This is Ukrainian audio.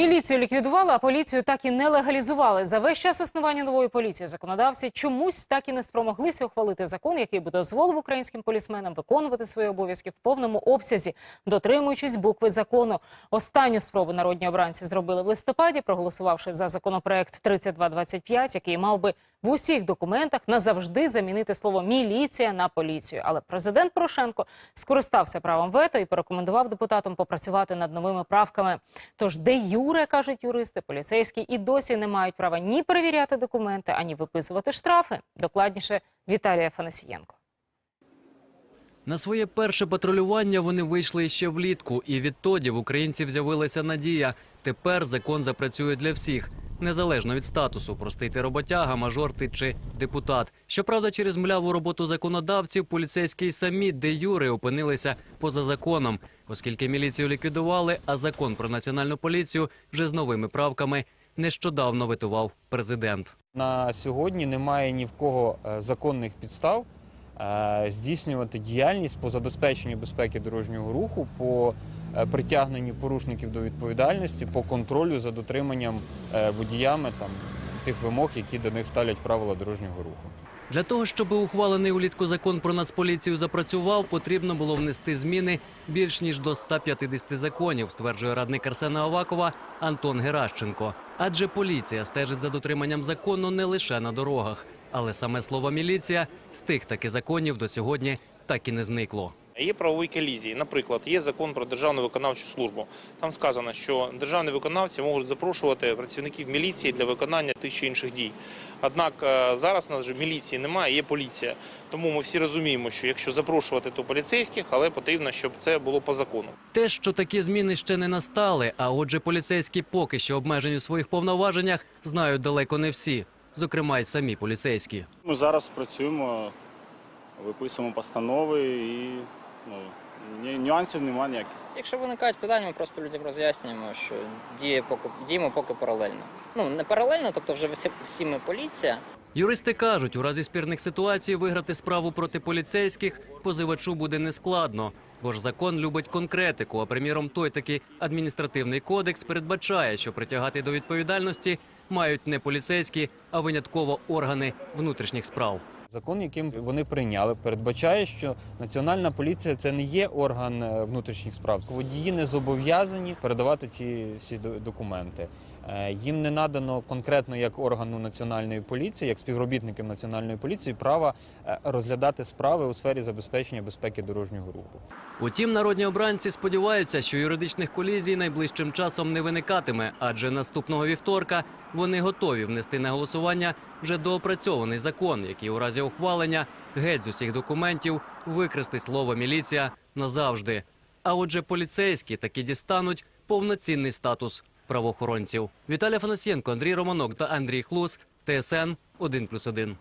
Міліцію ліквідували, а поліцію так і не легалізували. За весь час існування нової поліції законодавці чомусь так і не спромоглися ухвалити закон, який би дозволив українським полісменам виконувати свої обов'язки в повному обсязі, дотримуючись букви закону. Останню спробу народні обранці зробили в листопаді, проголосувавши за законопроект 3225, який мав би в усіх документах назавжди замінити слово міліція на поліцію. Але президент Порошенко скористався правом вето і порекомендував депутатам попрацювати над новими правками. Тож, де юре, кажуть юристи, поліцейські і досі не мають права ні перевіряти документи, ані виписувати штрафи. Докладніше Віталія Фанасієнко. На своє перше патрулювання вони вийшли ще влітку, і відтоді в українців з'явилася надія. Тепер закон запрацює для всіх, незалежно від статусу, простий ти роботяга, мажор ти чи депутат. Щоправда, через мляву роботу законодавців поліцейські самі де юри опинилися поза законом, оскільки міліцію ліквідували, а закон про національну поліцію вже з новими правками нещодавно витував президент. На сьогодні немає ні в кого е, законних підстав е, здійснювати діяльність по забезпеченню безпеки дорожнього руху, по притягненню порушників до відповідальності, по контролю за дотриманням е, водіями там тих вимог, які до них ставлять правила дорожнього руху. Для того, щоб ухвалений улітку закон про нацполіцію запрацював, потрібно було внести зміни більш ніж до 150 законів, стверджує радник Арсена Авакова Антон Геращенко. Адже поліція стежить за дотриманням закону не лише на дорогах, але саме слово міліція з тих таки законів до сьогодні так і не зникло. Є правові колізії. Наприклад, є закон про державну виконавчу службу. Там сказано, що державні виконавці можуть запрошувати працівників міліції для виконання тих чи інших дій. Однак е, зараз у нас вже міліції немає, є поліція. Тому ми всі розуміємо, що якщо запрошувати, то поліцейських, але потрібно, щоб це було по закону. Те, що такі зміни ще не настали, а отже, поліцейські поки що обмежені в своїх повноваженнях, знають далеко не всі, зокрема й самі поліцейські. Ми зараз працюємо, виписуємо постанови і ну, ні- нюансів немає ніяких. Якщо виникають питання, ми просто людям роз'яснюємо, що діє поки діємо поки паралельно. Ну не паралельно, тобто вже всі, всі ми поліція. Юристи кажуть, у разі спірних ситуацій виграти справу проти поліцейських позивачу буде нескладно, бо ж закон любить конкретику. А приміром, той такий адміністративний кодекс передбачає, що притягати до відповідальності мають не поліцейські, а винятково органи внутрішніх справ. Закон, яким вони прийняли, передбачає, що національна поліція це не є орган е, внутрішніх справ. Водії не зобов'язані передавати ці всі документи. Е, Їм не надано конкретно як органу національної поліції, як співробітникам національної поліції, права е, розглядати справи у сфері забезпечення безпеки дорожнього руху. Утім, народні обранці сподіваються, що юридичних колізій найближчим часом не виникатиме, адже наступного вівторка вони готові внести на голосування вже доопрацьований закон, який у разі ухвалення геть з усіх документів викрести слово міліція назавжди. А отже, поліцейські таки дістануть повноцінний статус правоохоронців. Віталій Фанасьєнко, Андрій Романок та Андрій Хлус, ТСН 1+,1.